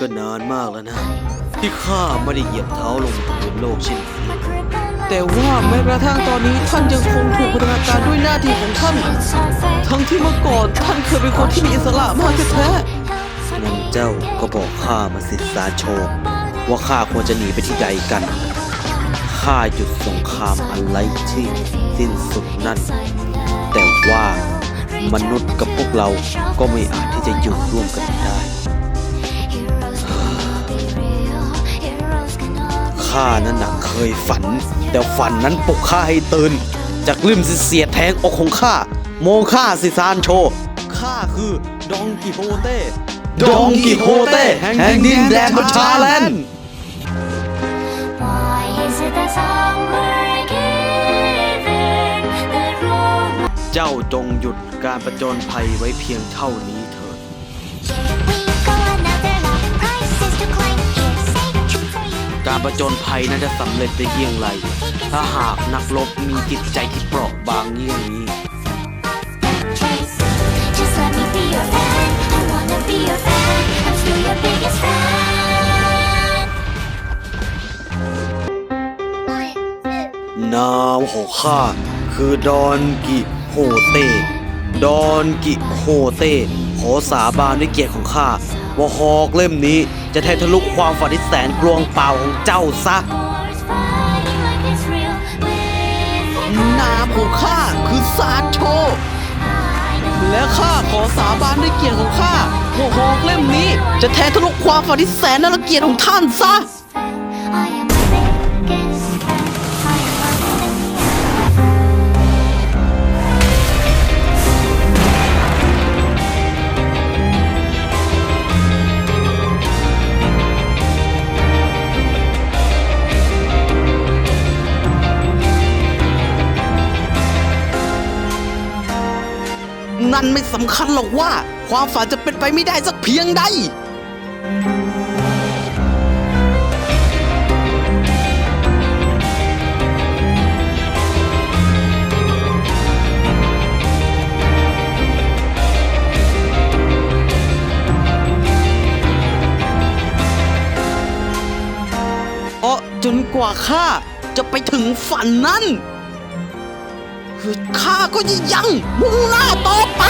ก็นานมากแล้วนะ ที่ข้าไม่ได้เหยียบเท้าลงพื้นโลกเช่นนี้แต่ว่าแม้กระทั่งตอนนี้ท่านยังคงถูกพัฒนาการด้วยหน้าที่ของท่าน ทั้งที่เมื่อก่อนท่านเคยเป็นคนที่มีอิสระมากแท้ๆนั่นเจ้าก็บอกข้ามาสิสาโชว์ว่าข้าควรจะหนีไปที่ใดกันข้าหยุดสงครามอันไร้ที่สิ้นสุดนั่น แต่ว่ามนุษย์กับพวกเราก็ไม่อาจที่จะอยู่ร่วมกันได้ ข้านั้นน่ะเคยฝัน แต่ฝันนั้นปลุกข้าให้ตื่น จากลืมสิเสียดแทงอกของข้า โมงข้าสิซานโช ข้าคือดองกิโฮเต้ดองกิโฮเต้แห่งดินแดนบัชชาแลนด์ Why is it that some were given the wrong เจ้าจงหยุดการประจนภัยไว้เพียงเท่านี้เถิด ประจนภัยนั้นจะสำเร็จได้เยี่ยงไร ถ้าหากนักรบมีจิตใจที่เปราะบางเยี่ยงนี้ Just let me be your fan I wanna be your fan I'm still your biggest fan นามของข้าคือดอนกิโฮเต้ดอนกิโฮเต้ขอสาบานด้วยเกียรติของข้าว่าหอกเล่มนี้ จะแทงทะลุความฝันที่แสนกลวงเปล่าของเจ้าซะ นามของข้าคือซาโช และข้าขอสาบานด้วยเกียรติของข้าว่าหอกเล่มนี้ จะแทงทะลุความฝันที่แสนน่ารังเกียจของท่านซะ นั่นไม่สำคัญหรอกว่า ความฝันจะเป็นไปไม่ได้สักเพียงใดเพราะจนกว่าข้าจะไปถึงฝันนั้น ข้าก็ยังมุ่งหน้าต่อไป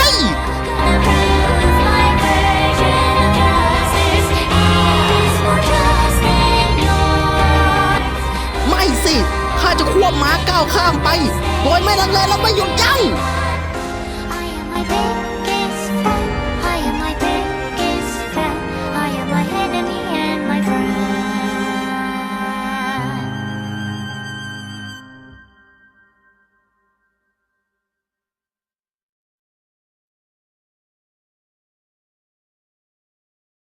ไม่สิ ข้าจะควบม้าก้าวข้ามไป โดยไม่ลังเลและไม่หยุดยั้ง